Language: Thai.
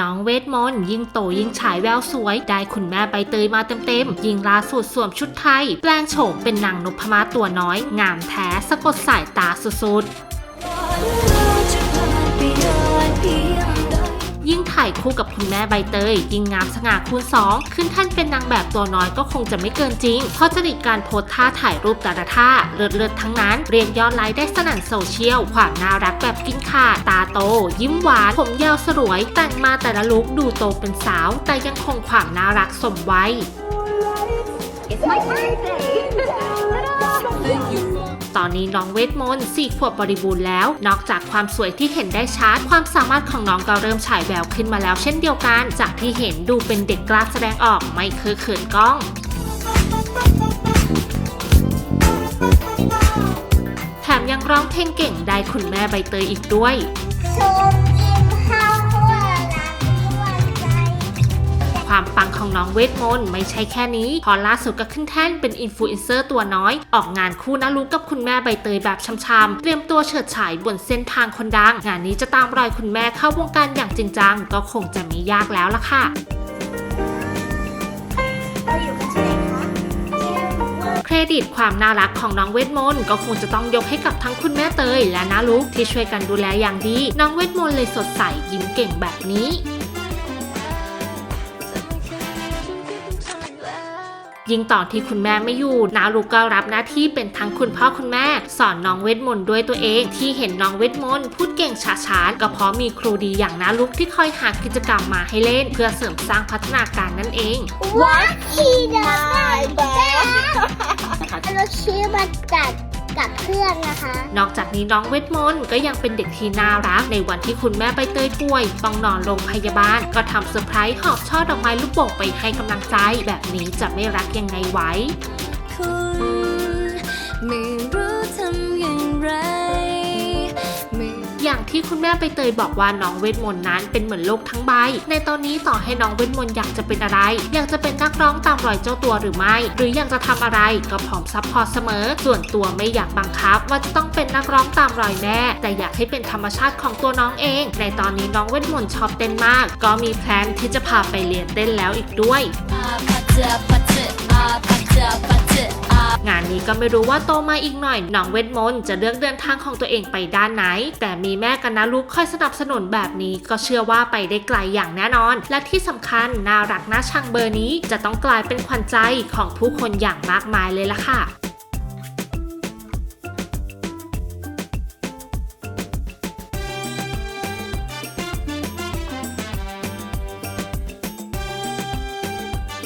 น้องเวทมนต์ยิ่งโตยิ่งฉายแววสวย ได้คุณแม่ใบเตยมาเต็มๆ ยิ่งล่าสุดสวมชุดไทย แปลงโฉมเป็นนางนพมาศตัวน้อย งามแท้สะกดสายตาสุดๆ ถ่ายคู่กับคุณแม่ใบเตยยิ่งงามสง่าคูณสองขึ้นท่านเป็นนางแบบตัวน้อยก็คงจะไม่เกินจริง เพราะจริตการโพสท่าถ่ายรูปแต่ละท่าเลิศๆทั้งนั้น เรียกยอดไลค์ได้สนั่นโซเชียล ความน่ารักแบบกินขาด ตาโต ยิ้มหวาน ผมยาวสวย แต่งมาแต่ละลุคดูโตเป็นสาว แต่ยังคงความน่ารักสมวัย It's my birthday! ตอนนี้น้องเวทมนต์สี่ขวบบริบูรณ์แล้ว นอกจากความสวยที่เห็นได้ชัด ความสามารถของน้องก็เริ่มฉายแววขึ้นมาแล้วเช่นเดียวกัน จากที่เห็นดูเป็นเด็กกล้าแสดงออกไม่เคยเขินกล้องแถมยังร้องเพลงเก่งได้คุณแม่ใบเตยอีกด้วย ความปังของน้องเวทมนต์ไม่ใช่แค่นี้ พอล่าสุดก็ขึ้นแท่นเป็นอินฟลูเอนเซอร์ตัวน้อย ออกงานคู่นะลูกกับคุณแม่ใบเตยแบบช้ำๆเตรียมตัวเฉิดฉายบนเส้นทางคนดัง งานนี้จะตามรอยคุณแม่เข้าวงการอย่างจริงจังก็คงจะไม่ยากแล้วล่ะค่ะเครดิตความน่ารักของน้องเวทมนต์ก็คงจะต้องยกให้กับทั้งคุณแม่เตยและน้าลุกที่ช่วยกันดูแลอย่างดี น้องเวทมนต์เลยสดใสยิ้มเก่งแบบนี้ ยิ่งตอนที่คุณแม่ไม่อยู่นาลูกก็รับหน้าที่เป็นทั้งคุณพ่อคุณแม่ สอนน้องเวทมนต์ด้วยตัวเอง ที่เห็นน้องเวทมนต์พูดเก่งช้าช้าๆก็เพราะมีครูดีอย่างนาลุกที่คอยหากิจกรรมมาให้เล่น เพื่อเสริมสร้างพัฒนาการนั่นเองวัดที่ได้แบบเราชื่อมาจัด กับเพื่อนนะคะ นอกจากนี้น้องเวทมนต์ก็ยังเป็นเด็กที่น่ารักในวันที่คุณแม่ใบเตยป่วย ต้องนอนโรงพยาบาล ก็ทำเซอร์ไพรส์หอบช่อดอกไม้ลูกโป่งไปให้กำลังใจ แบบนี้จะไม่รักยังไงไหวคุณไม่รู้ อย่างที่คุณแม่ไปเตยบอกว่าน้องเวทมนต์นั้นเป็นเหมือนโลกทั้งใบ ในตอนนี้ต่อให้น้องเวทมนต์อยากจะเป็นอะไร อยากจะเป็นนักร้องตามรอยเจ้าตัวหรือไม่ หรืออยากจะทำอะไรก็พร้อมซัพพอร์ตเสมอ ส่วนตัวไม่อยากบังคับ ว่าจะต้องเป็นนักร้องตามรอยแม่ แต่อยากให้เป็นธรรมชาติของตัวน้องเอง ในตอนนี้น้องเวทมนต์ชอบเต้นมาก ก็มีแพลนที่จะพาไปเรียนเต้นแล้วอีกด้วย นี้ก็ไม่รู้ว่าโตมาอีกหน่อยน้องเวทมนต์จะเลือกเดินทางของตัวเองไปด้านไหน แต่มีแม่กันนะลูกคอยสนับสนุนแบบนี้ก็เชื่อว่าไปได้ไกลอย่างแน่นอน และที่สำคัญน่ารักน่าชังเบอร์นี้จะต้องกลายเป็นขวัญใจของผู้คนอย่างมากมายเลยล่ะค่ะ